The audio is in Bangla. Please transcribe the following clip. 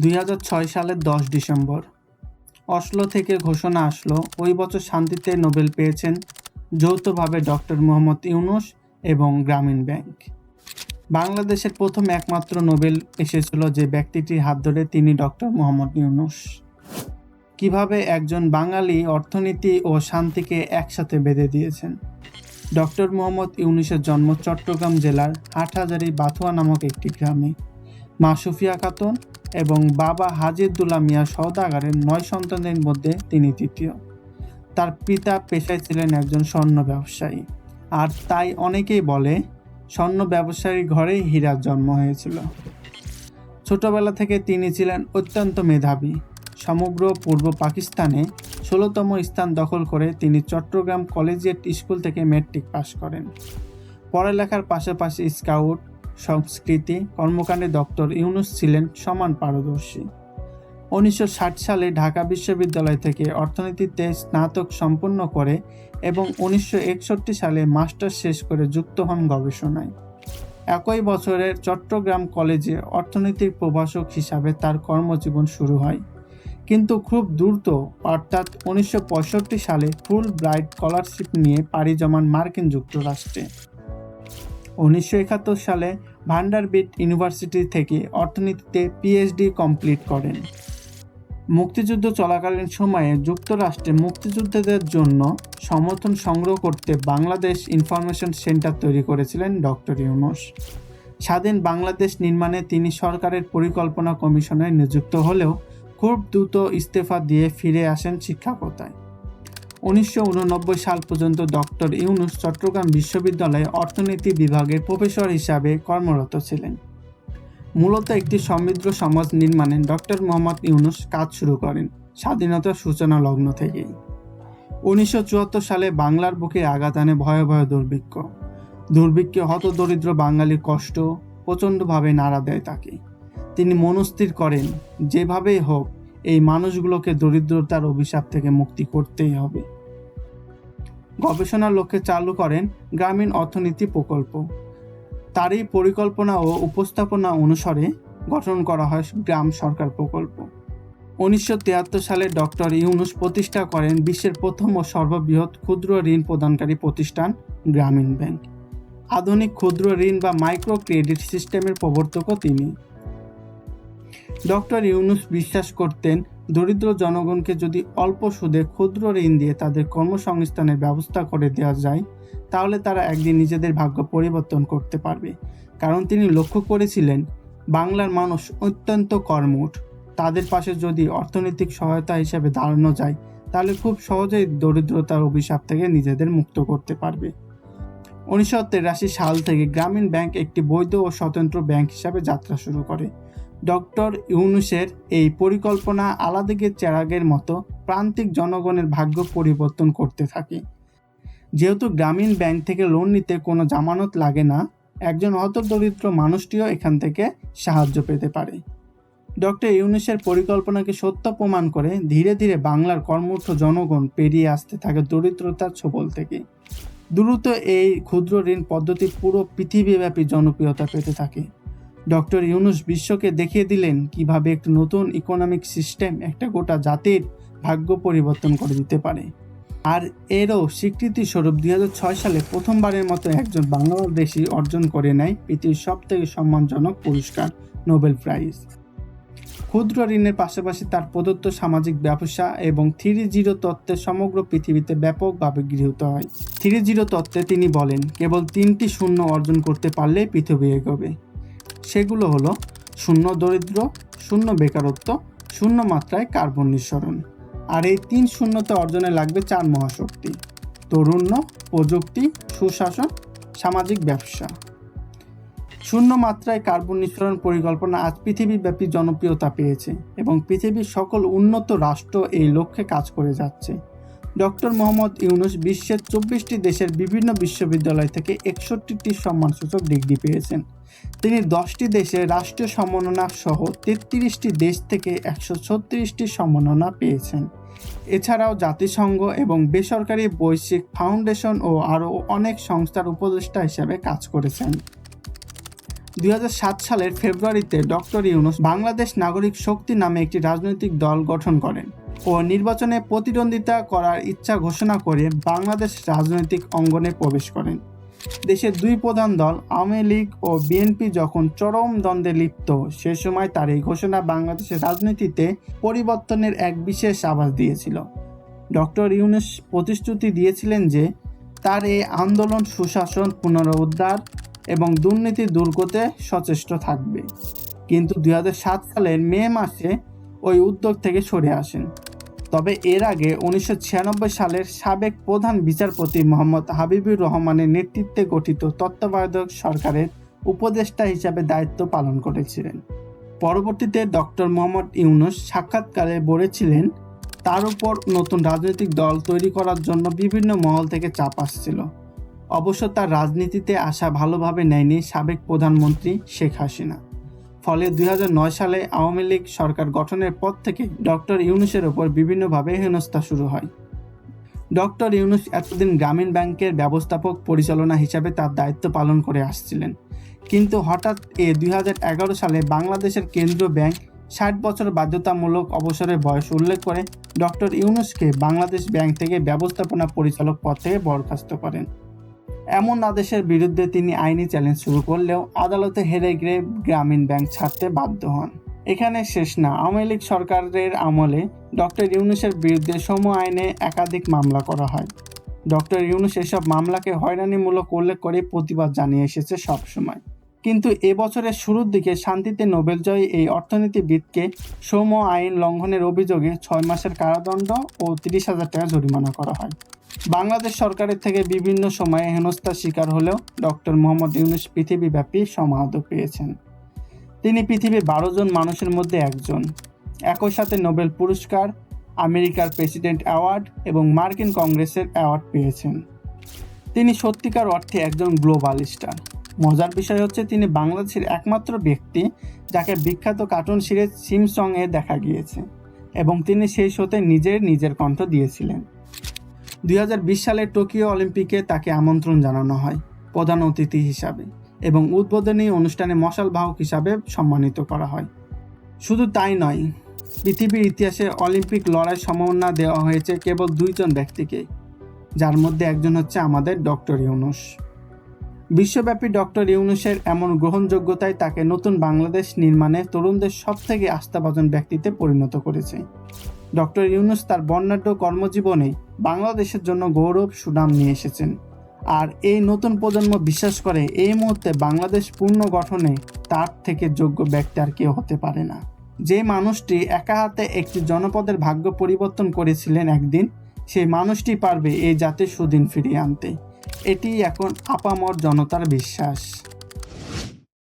দুই হাজার ছয় সালের দশ ডিসেম্বর। অসলো থেকে ঘোষণা আসলো, ওই বছর শান্তিতে নোবেল পেয়েছেন যৌথভাবে ডক্টর মোহাম্মদ ইউনুস এবং গ্রামীণ ব্যাংক। বাংলাদেশের প্রথম একমাত্র নোবেল এসেছিল যে ব্যক্তিটির হাত ধরে তিনি ডক্টর মোহাম্মদ ইউনুস। কীভাবে একজন বাঙালি অর্থনীতি ও শান্তিকে একসাথে বেঁধে দিয়েছেন? ডক্টর মোহাম্মদ ইউনুসের জন্ম চট্টগ্রাম জেলার হাটহাজারি বাথুয়া নামক একটি গ্রামে। মা সুফিয়া খাতুন এবং বাবা হাজিদুল্লাহ মিয়া সওদাগারের নয় সন্তানের মধ্যে তিনি তৃতীয়। তার পিতা পেশায় ছিলেন একজন স্বর্ণ ব্যবসায়ী। আর তাই অনেকেই বলে, স্বর্ণ ব্যবসায়ীর ঘরেই হীরার জন্ম হয়েছিল। ছোটবেলা থেকে তিনি ছিলেন অত্যন্ত মেধাবী। সমগ্র পূর্ব পাকিস্তানে ষোলোতম স্থান দখল করে তিনি চট্টগ্রাম কলেজিয়েট স্কুল থেকে মেট্রিক পাশ করেন। পড়ালেখার পাশাপাশি স্কাউট সংস্কৃতি কর্মকাণ্ডে ডক্টর ইউনুস ছিলেন সমান পারদর্শী। উনিশশো ষাট সালে ঢাকা বিশ্ববিদ্যালয় থেকে অর্থনীতিতে স্নাতক সম্পন্ন করে এবং উনিশশো একষট্টি সালে মাস্টার শেষ করে যুক্ত হন গবেষণায়। একই বছরের চট্টগ্রাম কলেজে অর্থনীতির প্রভাষক হিসাবে তার কর্মজীবন শুরু হয়। কিন্তু খুব দ্রুত, অর্থাৎ উনিশশো পঁয়ষট্টি সালে ফুল ব্রাইট স্কলারশিপ নিয়ে পাড়ি জমান মার্কিন যুক্তরাষ্ট্রে। উনিশশো একাত্তর সালে ভান্ডারবিট ইউনিভার্সিটি থেকে অর্থনীতিতে পিএইচডি কমপ্লিট করেন। মুক্তিযুদ্ধ চলাকালীন সময়ে যুক্তরাষ্ট্রে মুক্তিযুদ্ধদের জন্য সমর্থন সংগ্রহ করতে বাংলাদেশ ইনফরমেশন সেন্টার তৈরি করেছিলেন ডক্টর ইউনুস। স্বাধীন বাংলাদেশ নির্মাণে তিনি সরকারের পরিকল্পনা কমিশনে নিযুক্ত হলেও খুব দ্রুত ইস্তফা দিয়ে ফিরে আসেন শিক্ষকতায় উনিশশো উননব্বই সাল পর্যন্ত ডক্টর ইউনুস চট্টগ্রাম বিশ্ববিদ্যালয়ে অর্থনীতি বিভাগের প্রফেসর হিসাবে কর্মরত ছিলেন। মূলত একটি সমৃদ্ধ সমাজ নির্মাণে ডক্টর মোহাম্মদ ইউনুস কাজ শুরু করেন স্বাধীনতার সূচনা লগ্ন থেকেই। উনিশশো চুয়াত্তর সালে বাংলার বুকে আঘাত আনে ভয়াবহ দুর্ভিক্ষ। দুর্ভিক্ষে হতদরিদ্র বাঙালির কষ্ট প্রচণ্ডভাবে নাড়া দেয় তাকে। তিনি মনস্থির করেন, যেভাবেই হোক এই মানুষগুলোকে দরিদ্রতার অভিশাপ থেকে মুক্তি করতেই হবে। গবেষণার লক্ষ্যে চালু করেন গ্রামীণ অর্থনীতি প্রকল্প। তারই পরিকল্পনা ও উপস্থাপনা অনুসারে গঠন করা হয় গ্রাম সরকার প্রকল্প। উনিশশো সালে ডক্টর ইউনুস প্রতিষ্ঠা করেন বিশ্বের প্রথম ও সর্ববৃহৎ ক্ষুদ্র ঋণ প্রদানকারী প্রতিষ্ঠান গ্রামীণ ব্যাংক। আধুনিক ক্ষুদ্র ঋণ বা মাইক্রো ক্রেডিট সিস্টেমের প্রবর্তকও তিনি। ডক্টর ইউনুস বিশ্বাস করতেন, দরিদ্র জনগণকে যদি অল্প সুদে ক্ষুদ্র ঋণ দিয়ে তাদের কর্মসংস্থানের ব্যবস্থা করে দেওয়া যায়, তাহলে তারা একদিন নিজেদের ভাগ্য পরিবর্তন করতে পারবে। কারণ তিনি লক্ষ্য করেছিলেন, বাংলার মানুষ অত্যন্ত কর্মঠ। তাদের পাশে যদি অর্থনৈতিক সহায়তা হিসেবে দাঁড়ানো যায়, তাহলে খুব সহজেই দরিদ্রতার অভিশাপ থেকে নিজেদের মুক্ত করতে পারবে। উনিশশো সাল থেকে গ্রামীণ ব্যাংক একটি বৈধ ও স্বতন্ত্র ব্যাংক হিসাবে যাত্রা শুরু করে। ডক্টর ইউনুসের এই পরিকল্পনা আলাদিকে চেরাগের মতো প্রান্তিক জনগণের ভাগ্য পরিবর্তন করতে থাকে। যেহেতু গ্রামীণ ব্যাংক থেকে লোন নিতে কোনো জামানত লাগে না, একজন হতদরিদ্র মানুষটিও এখান থেকে সাহায্য পেতে পারে। ডক্টর ইউনুসের পরিকল্পনাকে সত্য প্রমাণ করে ধীরে ধীরে বাংলার কর্মঠ জনগণ পেরিয়ে আসতে থাকে দরিদ্রতার ছোবল থেকে। দ্রুত এই ক্ষুদ্র ঋণ পদ্ধতি পুরো পৃথিবীব্যাপী জনপ্রিয়তা পেতে থাকে। ডক্টর ইউনুস বিশ্বকে দেখিয়ে দিলেন কীভাবে একটি নতুন ইকোনমিক সিস্টেম একটা গোটা জাতির ভাগ্য পরিবর্তন করে দিতে পারে। আর এরও স্বীকৃতি স্বরূপ দুই হাজার ছয় সালে প্রথমবারের মতো একজন বাংলাদেশি অর্জন করে নেয় পৃথিবীর সব থেকে সম্মানজনক পুরস্কার, নোবেল প্রাইজ। ক্ষুদ্র ঋণের পাশাপাশি তার প্রদত্ত সামাজিক ব্যবসা এবং থ্রি জিরো তত্ত্বে সমগ্র পৃথিবীতে ব্যাপকভাবে গৃহীত হয়। থ্রি জিরো তত্ত্বে তিনি বলেন, কেবল তিনটি শূন্য অর্জন করতে পারলে পৃথিবী এগোবে। সেগুলো হলো শূন্য দরিদ্র, শূন্য বেকারত্ব, শূন্য মাত্রায় কার্বন নিঃসরণ। আর এই তিন শূন্যতা অর্জনে লাগবে চার মহাশক্তি। তরুণ্য, প্রযুক্তি, সুশাসন, সামাজিক ব্যবসা। শূন্য মাত্রায় কার্বন নিঃসরণ পরিকল্পনা আজ পৃথিবীব্যাপী জনপ্রিয়তা পেয়েছে এবং পৃথিবীর সকল উন্নত রাষ্ট্র এই লক্ষ্যে কাজ করে যাচ্ছে। ডক্টর মোহাম্মদ ইউনুস বিশ্বের চব্বিশটি দেশের বিভিন্ন বিশ্ববিদ্যালয় থেকে একষট্টিটি সম্মানসূচক ডিগ্রি পেয়েছেন। তিনি দশটি দেশে রাষ্ট্রীয় সম্মাননা সহ তেত্রিশটি দেশ থেকে একশো ছত্রিশটি সম্মাননা পেয়েছেন। এছাড়াও জাতিসংঘ এবং বেসরকারি বৈশ্বিক ফাউন্ডেশন ও আরও অনেক সংস্থার উপদেষ্টা হিসেবে কাজ করেছেন। দুই হাজার সাত সালের ফেব্রুয়ারিতে ডক্টর ইউনুস বাংলাদেশ নাগরিক শক্তি নামে একটি রাজনৈতিক দল গঠন করেন ও নির্বাচনে প্রতিদ্বন্দ্বিতা করার ইচ্ছা ঘোষণা করে বাংলাদেশ রাজনৈতিক অঙ্গনে প্রবেশ করেন। দেশের দুই প্রধান দল, আওয়ামী লীগ ও বিএনপি, যখন চরম দ্বন্দ্বে লিপ্ত, সে সময় তার এই ঘোষণা বাংলাদেশের রাজনীতিতে পরিবর্তনের এক বিশেষ আভাস দিয়েছিল। ডক্টর ইউনুস প্রতিশ্রুতি দিয়েছিলেন যে, তার এই আন্দোলন, সুশাসন, পুনরুদ্ধার এবং দুর্নীতি দূর করতে সচেষ্ট থাকবে। কিন্তু দু হাজার সাত সালের মে মাসে ওই উদ্যোগ থেকে সরে আসেন। তবে এর আগে উনিশশো ছিয়ানব্বই সালের সাবেক প্রধান বিচারপতি মোহাম্মদ হাবিবুর রহমানের নেতৃত্বে গঠিত তত্ত্বাবধায়ক সরকারের উপদেষ্টা হিসাবে দায়িত্ব পালন করেছিলেন। পরবর্তীতে ডক্টর মোহাম্মদ ইউনুস সাক্ষাৎকারে বলেছিলেন, তার উপর নতুন রাজনৈতিক দল তৈরি করার জন্য বিভিন্ন মহল থেকে চাপ আসছিল। অবশ্য তার রাজনীতিতে আসা ভালোভাবে নেয়নি সাবেক প্রধানমন্ত্রী শেখ হাসিনা। ফলে দুই হাজার নয় সালে আওয়ামী লীগ সরকার গঠনের পর থেকে ডক্টর ইউনুসের ওপর বিভিন্নভাবে হেনস্থা শুরু হয়। ডক্টর ইউনুস এতদিন গ্রামীণ ব্যাংকের ব্যবস্থাপক পরিচালনা হিসাবে তার দায়িত্ব পালন করে আসছিলেন। কিন্তু হঠাৎ এ দুই হাজার এগারো সালে বাংলাদেশের কেন্দ্রীয় ব্যাংক ষাট বছর বাধ্যতামূলক অবসরের বয়স উল্লেখ করে ডক্টর ইউনুসকে বাংলাদেশ ব্যাংক থেকে ব্যবস্থাপনা পরিচালক পদ থেকে বরখাস্ত করেন। এমন আদেশের বিরুদ্ধে তিনি আইনি চ্যালেঞ্জ শুরু করলেও আদালতে হেরে গিয়ে গ্রামীণ ব্যাংক ছাড়তে বাধ্য হন। এখানে শেষ না। আওয়ামী লীগ সরকারের আমলে ডক্টর ইউনুসের বিরুদ্ধে সম আইনে একাধিক মামলা করা হয়। ডক্টর ইউনুস এসব মামলাকে হয়রানিমূলক উল্লেখ করে প্রতিবাদ জানিয়ে এসেছে সবসময়। কিন্তু এবছরের শুরুর দিকে শান্তিতে নোবেল নোবেলজয়ী এই অর্থনীতিবিদকে সম আইন লঙ্ঘনের অভিযোগে ছয় মাসের কারাদণ্ড ও তিরিশ হাজার টাকা জরিমানা করা হয়। বাংলাদেশ সরকারের থেকে বিভিন্ন সময়ে হেনস্থার শিকার হলেও ডক্টর মোহাম্মদ ইউনুস পৃথিবীব্যাপী সমাদর পেয়েছেন। তিনি পৃথিবীর বারো জন মানুষের মধ্যে একজন। একই সাথে নোবেল পুরস্কার, আমেরিকার প্রেসিডেন্ট অ্যাওয়ার্ড এবং মার্কিন কংগ্রেসের অ্যাওয়ার্ড পেয়েছেন। তিনি সত্যিকার অর্থে একজন গ্লোবাল স্টার মজার বিষয় হচ্ছে তিনি বাংলাদেশের একমাত্র ব্যক্তি যাকে বিখ্যাত কার্টুন সিরিজ সিমসংয়ে দেখা গিয়েছে এবং তিনি সেই শোতে নিজের নিজের কণ্ঠ দিয়েছিলেন। দুই হাজার বিশ সালে টোকিও অলিম্পিকে তাকে আমন্ত্রণ জানানো হয় প্রধান অতিথি হিসাবে এবং উদ্বোধনী অনুষ্ঠানে মশাল বাহক হিসাবে সম্মানিত করা হয়। শুধু তাই নয়, পৃথিবীর ইতিহাসে অলিম্পিক লড়াই সম্মাননা দেওয়া হয়েছে কেবল দুইজন ব্যক্তিকে যার মধ্যে একজন হচ্ছে আমাদের ডক্টর ইউনুস। বিশ্বব্যাপী ডক্টর ইউনুসের এমন গ্রহণযোগ্যতায় তাকে নতুন বাংলাদেশ নির্মাণে তরুণদের সব থেকে আস্থাভাজন ব্যক্তিতে পরিণত করেছে। ডক্টর ইউনুস তার বর্ণাঢ্য কর্মজীবনে বাংলাদেশের জন্য গৌরব সুনাম নিয়ে এসেছেন। আর এই নতুন প্রজন্ম বিশ্বাস করে এই মুহূর্তে বাংলাদেশ পূর্ণ গঠনে তার থেকে যোগ্য ব্যক্তি আর কেউ হতে পারে না। যে মানুষটি একা হাতে একটি জনপদের ভাগ্য পরিবর্তন করেছিলেন একদিন, সেই মানুষটি পারবে এই জাতির সুদিন ফিরিয়ে আনতে। এটি এখন আপামর জনতার বিশ্বাস।